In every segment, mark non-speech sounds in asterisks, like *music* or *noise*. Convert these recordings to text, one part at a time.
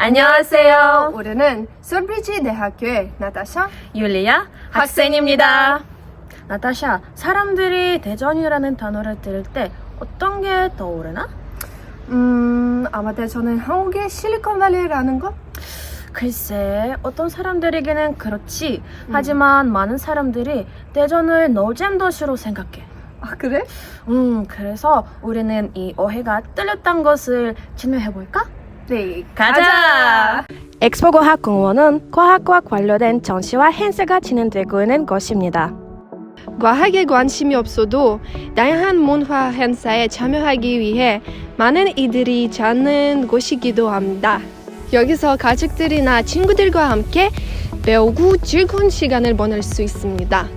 안녕하세요. 우리는 솔브리지 대학교의 나타샤 율리아 학생입니다. 나타샤, 사람들이 대전이라는 단어를 들을 때 어떤 게 떠오르나? 음 아마 대전은 한국의 실리콘밸리라는 것? 글쎄, 어떤 사람들에게는 그렇지. 하지만 많은 사람들이 대전을 노잼 도시로 생각해. 아 그래? 음, 그래서 우리는 이 오해가 틀렸던 것을 증명해볼까? 네 가자! 엑스포과학 공원은 과학과 관련된 전시와 행사가 진행되고 있는 곳입니다. 과학에 관심이 없어도 다양한 문화 행사에 참여하기 위해 많은 이들이 찾는 곳이기도 합니다. 여기서 가족들이나 친구들과 함께 배우고 즐거운 시간을 보낼 수 있습니다.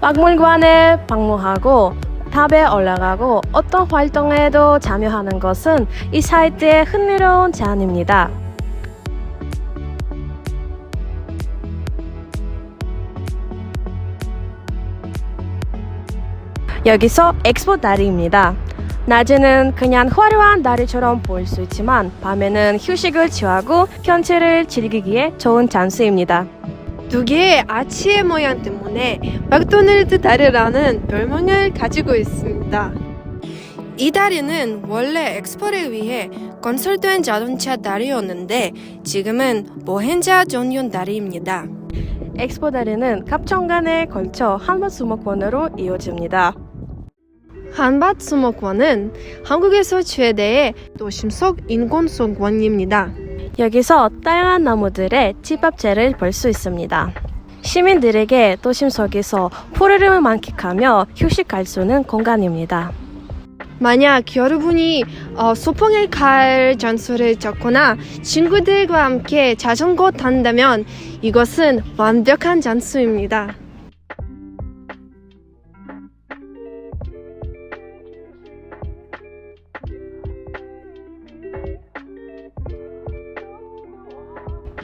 박물관에 방문하고 탑에 올라가고 어떤 활동에도 참여하는 것은 이 사이트의 흥미로운 제안입니다. 여기서 엑스포 다리입니다. 낮에는 그냥 화려한 다리처럼 보일 수 있지만 밤에는 휴식을 취하고 현체를 즐기기에 좋은 장소입니다. 두 개의 아치의 모양 때문에 맥도날드 다리라는 별명을 가지고 있습니다. 이 다리는 원래 엑스포를 위해 건설된 자동차 다리였는데 지금은 보행자 전용 다리입니다. 엑스포 다리는 갑천간에 걸쳐 한번 수목원으로 이어집니다. 한밭 수목원은 한국에서 최대의 도심 속 인공수목원입니다. 여기서 다양한 나무들의 집합체를 볼 수 있습니다. 시민들에게 도심 속에서 푸르름을 만끽하며 휴식할 수 있는 공간입니다. 만약 여러분이 어, 소풍을 갈 장소를 찾거나 친구들과 함께 자전거 탄다면 이것은 완벽한 장소입니다.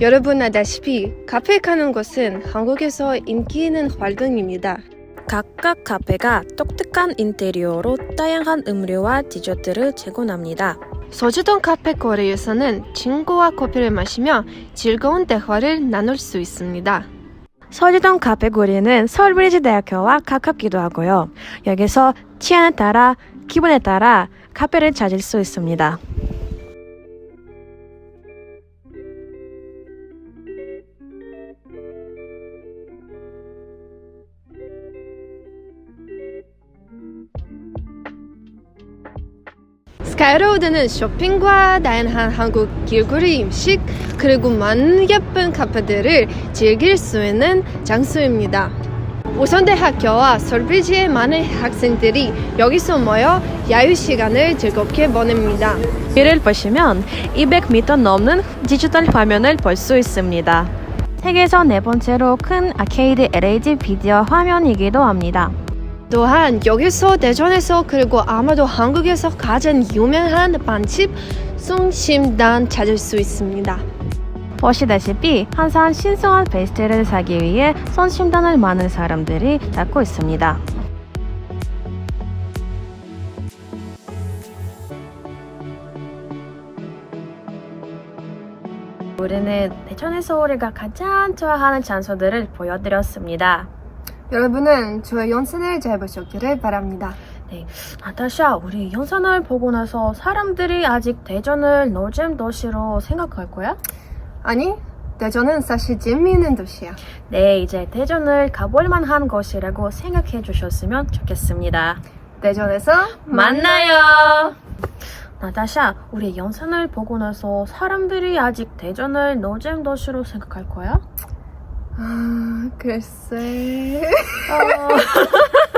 여러분 아다시피 카페 가는 것은 한국에서 인기 있는 활동입니다. 각각 카페가 독특한 인테리어로 다양한 음료와 디저트를 제공합니다. 서주동 카페 거리에서는 친구와 커피를 마시며 즐거운 대화를 나눌 수 있습니다. 서지동 카페 거리는 서울브리지 대학교와 가깝기도 하고요. 여기서 취향에 따라 기분에 따라 카페를 찾을 수 있습니다. 스카이로드는 쇼핑과 다양한 한국 길거리 음식 그리고 많은 예쁜 카페들을 즐길 수 있는 장소입니다. 오선대학교와 서울브리지의 많은 학생들이 여기서 모여 야유 시간을 즐겁게 보냅니다. 위를 보시면 200m 넘는 디지털 화면을 볼 수 있습니다. 세계에서 네 번째로 큰 아케이드 LED 비디오 화면이기도 합니다. 또한 여기서 대전에서 그리고 아마도 한국에서 가장 유명한 빵집 숭심단 찾을 수 있습니다. 보시다시피 항상 신선한 베스트를 사기 위해 손심단을 많은 사람들이 찾고 있습니다. 우리는 대전에서 우리가 가장 좋아하는 장소들을 보여드렸습니다. 여러분은 저의 연습을 잘 보셨기를 바랍니다. 네, 나타샤, 우리 영상을 보고 나서 사람들이 아직 대전을 노잼 도시로 생각할 거야? 아니, 대전은 사실 재미있는 도시야. 네, 이제 대전을 가볼 만한 곳이라고 생각해 주셨으면 좋겠습니다. 대전에서 만나요! 나타샤, 우리 영상을 보고 나서 사람들이 아직 대전을 노잼 도시로 생각할 거야? 아, 글쎄. 어... *laughs*